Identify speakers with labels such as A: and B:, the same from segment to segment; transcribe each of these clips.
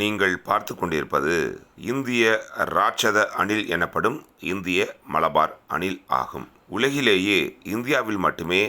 A: நீங்கள் பார்த்து கொண்டிருப்பது இந்திய ராட்சத அணில் எனப்படும் இந்திய மலபார் அணில் ஆகும். உலகிலேயே இந்தியாவில் மட்டுமே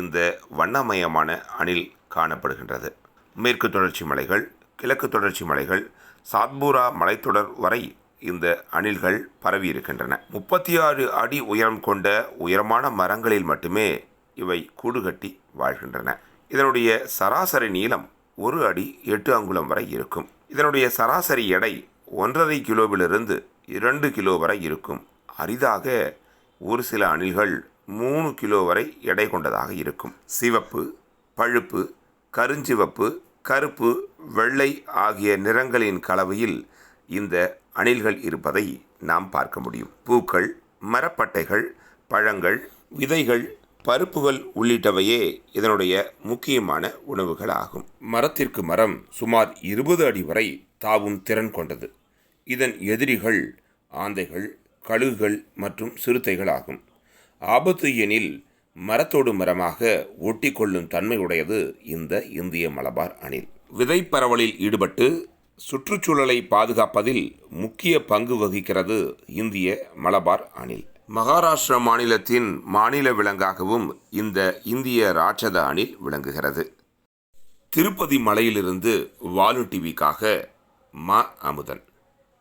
A: இந்த வண்ணமயமான அணில் காணப்படுகின்றது. மேற்கு தொடர்ச்சி மலைகள் கிழக்கு தொடர்ச்சி மலைகள் சாத்பூரா மலைத்தொடர் வரை இந்த அணில்கள் பரவி இருக்கின்றன. முப்பத்தி ஆறு அடி உயரம் கொண்ட உயரமான மரங்களில் மட்டுமே இவை கூடுகட்டி வாழ்கின்றன. இதனுடைய சராசரி நீளம் ஒரு அடி எட்டு அங்குலம் வரை இருக்கும். இதனுடைய சராசரி எடை ஒன்றரை கிலோவிலிருந்து இரண்டு கிலோ வரை இருக்கும். அரிதாக ஒரு சில அணில்கள் மூணு கிலோ வரை எடை கொண்டதாக இருக்கும். சிவப்பு பழுப்பு கருஞ்சிவப்பு கருப்பு வெள்ளை ஆகிய நிறங்களின் கலவையில் இந்த அணில்கள் இருப்பதை நாம் பார்க்க முடியும். பூக்கள் மரப்பட்டைகள் பழங்கள் விதைகள் பருப்புகள் உள்ளிட்டவையே இதனுடைய முக்கியமான உணவுகள் ஆகும் மரத்திற்கு மரம் சுமார் இருபது அடி வரை தாவும் திறன் கொண்டது. இதன் எதிரிகள் ஆந்தைகள் கழுகுகள் மற்றும் சிறுத்தைகள் ஆகும் ஆபத்து எனில் மரத்தோடு மரமாக ஒட்டி கொள்ளும் தன்மை உடையது இந்த இந்திய மலபார் அணில். விதை பரவலில் ஈடுபட்டு சுற்றுச்சூழலை பாதுகாப்பதில் முக்கிய பங்கு வகிக்கிறது இந்திய மலபார் அணில். மகாராஷ்டிரா மாநிலத்தின் மாநில விலங்காகவும் இந்த இந்திய ராட்சத அணில் விளங்குகிறது. திருப்பதி மலையிலிருந்து வாலு டிவிக்காக மா அமுதன்.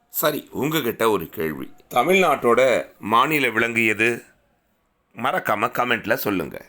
A: சரி உங்ககிட்ட ஒரு கேள்வி. தமிழ்நாட்டோட மாநில விலங்கு எது? கமெண்ட்டில் சொல்லுங்கள்